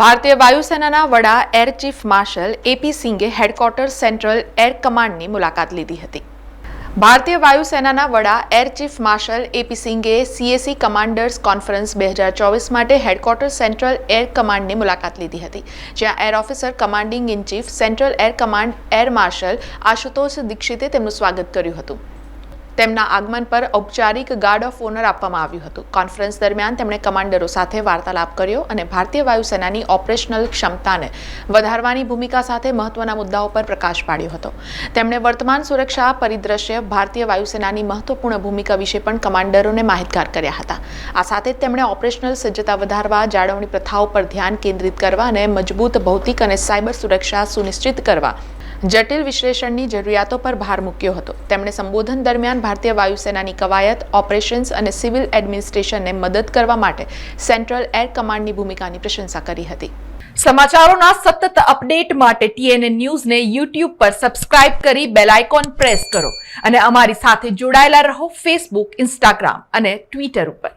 ભારતીય વાયુસેનાના વડા air chief marshal A P સિંઘે હેડક્વાર્ટર સેન્ટ્રલ એર કમાન્ડની મુલાકાત લીધી હતી. ભારતીય વાયુસેનાના વડા air chief marshal A P સિંઘે સીએસી કમાન્ડર્સ કોન્ફરન્સ બે હજાર ચોવીસ માટે હેડક્વાર્ટર સેન્ટ્રલ એર કમાન્ડની મુલાકાત લીધી હતી, જ્યાં air officer commanding in chief central air command air marshal Ashutosh દીક્ષિતે તેમનું સ્વાગત કર્યું હતું. તેમના આગમન પર ઔપચારિક ગાર્ડ ઓફ ઓનર આપવામાં આવ્યું હતું. કોન્ફરન્સ દરમિયાન તેમણે કમાન્ડરો સાથે વાર્તાલાપ કર્યો અને ભારતીય વાયુસેનાની ઓપરેશનલ ક્ષમતાને વધારવાની ભૂમિકા સાથે મહત્વના મુદ્દાઓ પર પ્રકાશ પાડ્યો હતો. તેમણે વર્તમાન સુરક્ષા પરિદ્રશ્ય ભારતીય વાયુસેનાની મહત્વપૂર્ણ ભૂમિકા વિશે પણ કમાન્ડરોને માહિતગાર કર્યા હતા. આ સાથે જ તેમણે ઓપરેશનલ સજ્જતા વધારવા, જાળવણી પ્રથાઓ પર ધ્યાન કેન્દ્રિત કરવા અને મજબૂત ભૌતિક અને સાયબર સુરક્ષા સુનિશ્ચિત કરવા જટિલ વિશ્લેષણની જરૂરિયાતો પર ભાર મૂક્યો હતો. તેમણે સંબોધન દરમિયાન ભારતીય વાયુસેનાની કવાયત, ઓપરેશન્સ અને સિવિલ એડમિનિસ્ટ્રેશનને મદદ કરવા માટે સેન્ટ્રલ એર કમાન્ડની ભૂમિકાની પ્રશંસા કરી હતી. સમાચારોના સતત અપડેટ માટે ટીએનએ ન્યૂઝને યુટ્યુબ પર સબસ્ક્રાઇબ કરી બેલ આઇકોન પ્રેસ કરો અને અમારી સાથે જોડાયેલા રહો ફેસબુક, ઇન્સ્ટાગ્રામ અને ટ્વિટર ઉપર.